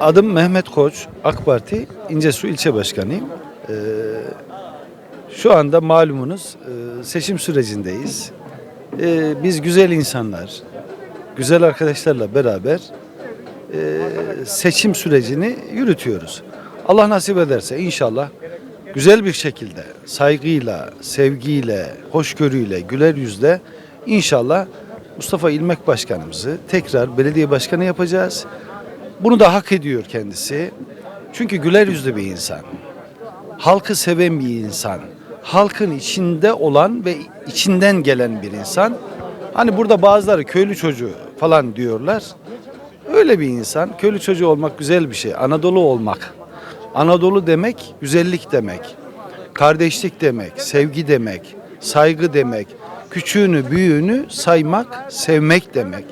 Adım Mehmet Koç, AK Parti İncesu İlçe Başkanıyım. Ee, şu anda malumunuz e, seçim sürecindeyiz. Ee, biz güzel insanlar, güzel arkadaşlarla beraber e, seçim sürecini yürütüyoruz. Allah nasip ederse inşallah güzel bir şekilde, saygıyla, sevgiyle, hoşgörüyle, güler yüzle inşallah Mustafa İlmek Başkanımızı tekrar belediye başkanı yapacağız. Bunu da hak ediyor kendisi. Çünkü güler yüzlü bir insan. Halkı seven bir insan. Halkın içinde olan ve içinden gelen bir insan. Hani burada bazıları köylü çocuğu falan diyorlar. Öyle bir insan. Köylü çocuğu olmak güzel bir şey. Anadolu olmak. Anadolu demek güzellik demek. Kardeşlik demek, sevgi demek, saygı demek. Küçüğünü, büyüğünü saymak, sevmek demek.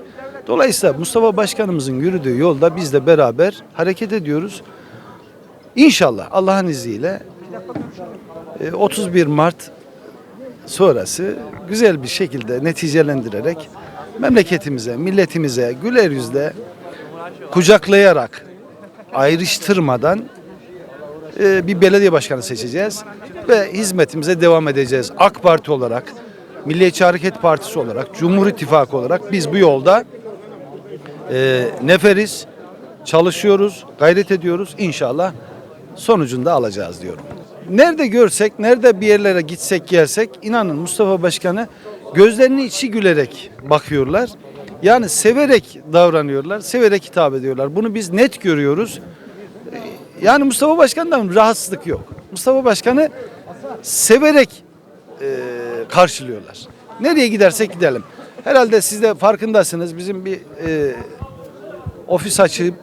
Dolayısıyla Mustafa Başkanımızın yürüdüğü yolda biz de beraber hareket ediyoruz. İnşallah Allah'ın izniyle e, 31 Mart sonrası güzel bir şekilde neticelendirerek memleketimize, milletimize güler yüzle kucaklayarak ayrıştırmadan e, bir belediye başkanı seçeceğiz ve hizmetimize devam edeceğiz. AK Parti olarak, Milliyetçi Hareket Partisi olarak, Cumhur İttifakı olarak biz bu yolda e, neferiz, çalışıyoruz, gayret ediyoruz. İnşallah sonucunda alacağız diyorum. Nerede görsek, nerede bir yerlere gitsek gelsek inanın Mustafa Başkanı gözlerinin içi gülerek bakıyorlar. Yani severek davranıyorlar, severek hitap ediyorlar. Bunu biz net görüyoruz. Yani Mustafa Başkan'dan rahatsızlık yok. Mustafa Başkan'ı severek e, karşılıyorlar. Nereye gidersek gidelim. Herhalde siz de farkındasınız. Bizim bir e, ofis açı,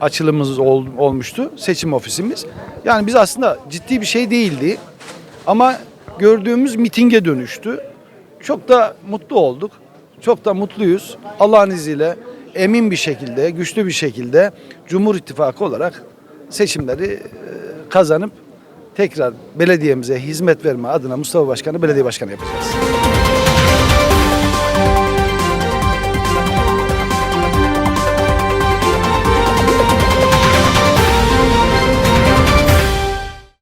açılımımız ol- olmuştu. Seçim ofisimiz. Yani biz aslında ciddi bir şey değildi. Ama gördüğümüz mitinge dönüştü. Çok da mutlu olduk. Çok da mutluyuz. Allah'ın izniyle emin bir şekilde, güçlü bir şekilde Cumhur İttifakı olarak seçimleri e, kazanıp tekrar belediyemize hizmet verme adına Mustafa Başkan'ı belediye başkanı yapacağız.